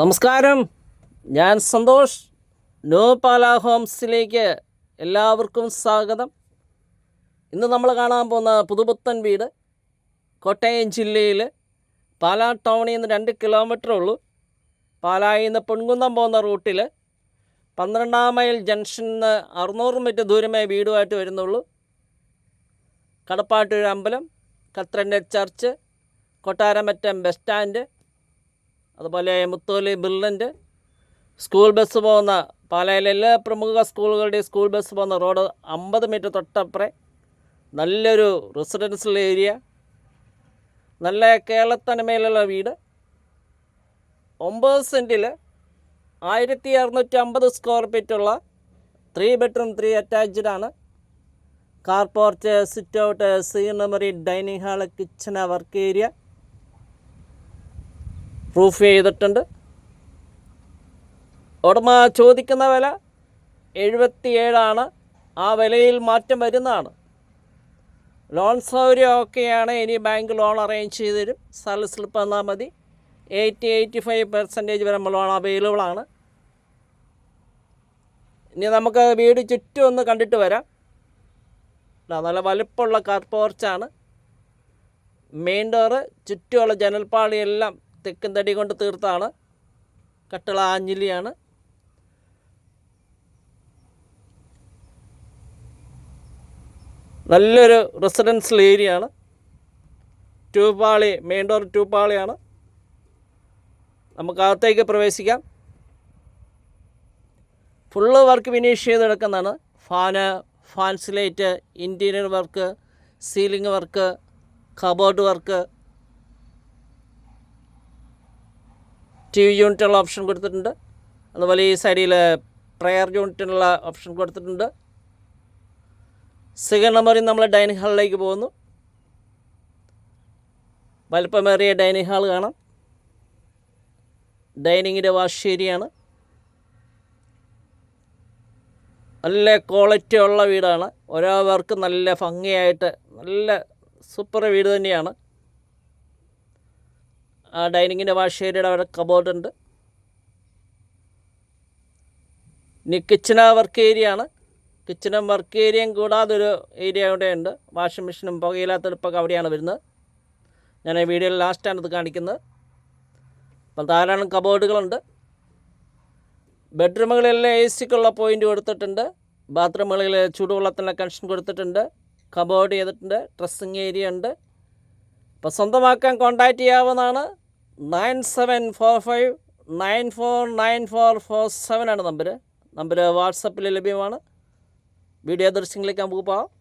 നമസ്കാരം. ഞാൻ സന്തോഷ്. ന്യൂ പാല ഹോംസിലേക്ക് എല്ലാവർക്കും സ്വാഗതം. ഇന്ന് നമ്മൾ കാണാൻ പോകുന്ന പുതുപുത്തൻ വീട് കോട്ടയം ജില്ലയിൽ പാലാ ടൗണിൽ നിന്ന് രണ്ട് കിലോമീറ്റർ ഉള്ളൂ. പാലായിൽ നിന്ന് പൊൻകുന്നം പോകുന്ന റൂട്ടിൽ പന്ത്രണ്ടാം മൈൽ ജംഗ്ഷനിൽ നിന്ന് അറുന്നൂറ് മീറ്റർ ദൂരമേ വീടുമായിട്ട് വരുന്നുള്ളൂ. കടപ്പാട്ടൂർ അമ്പലം കത്രന്റെ ചർച്ച് കൊട്ടാരമറ്റം ബസ് സ്റ്റാൻഡ് അതുപോലെ മുത്തോലി ബിൽഡന്റ് സ്കൂൾ ബസ് പോകുന്ന പാലയിലെ എല്ലാ പ്രമുഖ സ്കൂളുകളുടെയും സ്കൂൾ ബസ് പോകുന്ന റോഡ് അമ്പത് മീറ്റർ തൊട്ടപ്പുറേ. നല്ലൊരു റെസിഡൻഷ്യൽ ഏരിയ. നല്ല കേരളത്തനിമയിലുള്ള വീട്. ഒമ്പത് സെന്റിൽ ആയിരത്തി അറുന്നൂറ്റി അമ്പത് സ്ക്വയർ ഫീറ്റുള്ള ത്രീ ബെഡ്റൂം ത്രീ അറ്റാച്ച്ഡ് ആണ്. Car porch sit out സീനമറി dining hall kitchen work area proof ചെയ്തിട്ടുണ്ട്. ഉടമ ചോദിക്കുന്ന വില എഴുപത്തിയേഴാണ്. ആ വിലയിൽ മാറ്റം വരുന്നതാണ്. ലോൺ സൗകര്യം ഒക്കെയാണ് ഇനി ബാങ്ക് ലോൺ അറേഞ്ച് ചെയ്ത് തരും. സ്ഥല സ്ലിപ്പ് തന്നാൽ മതി. എയ്റ്റി എയ്റ്റി ഫൈവ് പെർസെന്റേജ് വരെ ലോൺ അവൈലബിളാണ് ഇനി നമുക്ക് വീട് ചുറ്റും ഒന്ന് കണ്ടിട്ട് വരാം. നല്ല വലുപ്പമുള്ള കാർ പോർച്ചാണ്. മെയിൻ ഡോറ് ചുറ്റുമുള്ള ജനൽപ്പാളിയെല്ലാം തെക്കും തടി കൊണ്ട് തീർത്താണ്. കട്ടള ആഞ്ഞിലിയാണ്. നല്ലൊരു റെസിഡൻഷ്യൽ ഏരിയ ആണ് ട്യൂബാളി മെയിൻ ഡോർ ട്യൂബാളിയാണ് നമുക്ക് അകത്തേക്ക് പ്രവേശിക്കാം. ഫുള്ള് വർക്ക് ഫിനിഷ് ചെയ്ത് കിടക്കുന്നതാണ് fan ഫാൻസിലേറ്റ് interior work ceiling work cupboard work T V യൂണിറ്റുള്ള option കൊടുത്തിട്ടുണ്ട്. അതുപോലെ ഈ സൈഡിൽ പ്രയർ യൂണിറ്റിനുള്ള ഓപ്ഷൻ കൊടുത്തിട്ടുണ്ട്. സെക്കൻഡ് നമ്പറിൽ നമ്മൾ ഡൈനിങ് ഹാളിലേക്ക് പോകുന്നു. വലുപ്പമേറിയ ഡൈനിങ് ഹാൾ കാണാം. ഡൈനിങ്ങിന്റെ വാഷ് ഏരിയയാണ് നല്ല ക്വാളിറ്റി ഉള്ള വീടാണ്. ഓരോവർക്ക് നല്ല ഭംഗിയായിട്ട് നല്ല സൂപ്പർ വീട് തന്നെയാണ്. ഡൈനിങ്ങിന്റെ വാഷ് ഏരിയയുടെ അവിടെ കബോർഡ് ഉണ്ട്. ഇനി കിച്ചണ വർക്ക് ഏരിയ ആണ്. കിച്ചണും വർക്ക് ഏരിയയും കൂടാതെ ഒരു ഏരിയ അവിടെ ഉണ്ട്. വാഷിംഗ് മെഷീനും പുകയില്ലാത്ത അടുപ്പൊക്കെ അവിടെയാണ് വരുന്നത്. ഞാൻ ഈ വീഡിയോയിൽ ലാസ്റ്റാണ് ഇത് കാണിക്കുന്നത്. അപ്പം ധാരാളം കബോർഡുകളുണ്ട് ബെഡ്റൂമുകളെല്ലാം എ സിക്കുള്ള പോയിന്റ് കൊടുത്തിട്ടുണ്ട്. ബാത്റൂമുകളിൽ ചൂടുവെള്ളത്തിനുള്ള കണക്ഷൻ കൊടുത്തിട്ടുണ്ട്. കബോർഡ് ചെയ്തിട്ടുണ്ട്. ഡ്രസ്സിങ് ഏരിയ ഉണ്ട്. അപ്പോൾ സ്വന്തമാക്കാൻ കോൺടാക്റ്റ് ചെയ്യാവുന്നതാണ്. Nine seven four five nine four nine four four seven ആണ് നമ്പർ നമ്പർ വാട്സപ്പിൽ ലഭ്യമാണ്. വീഡിയോ ദൃശ്യങ്ങളിലേക്ക് നമുക്ക് പോകാം.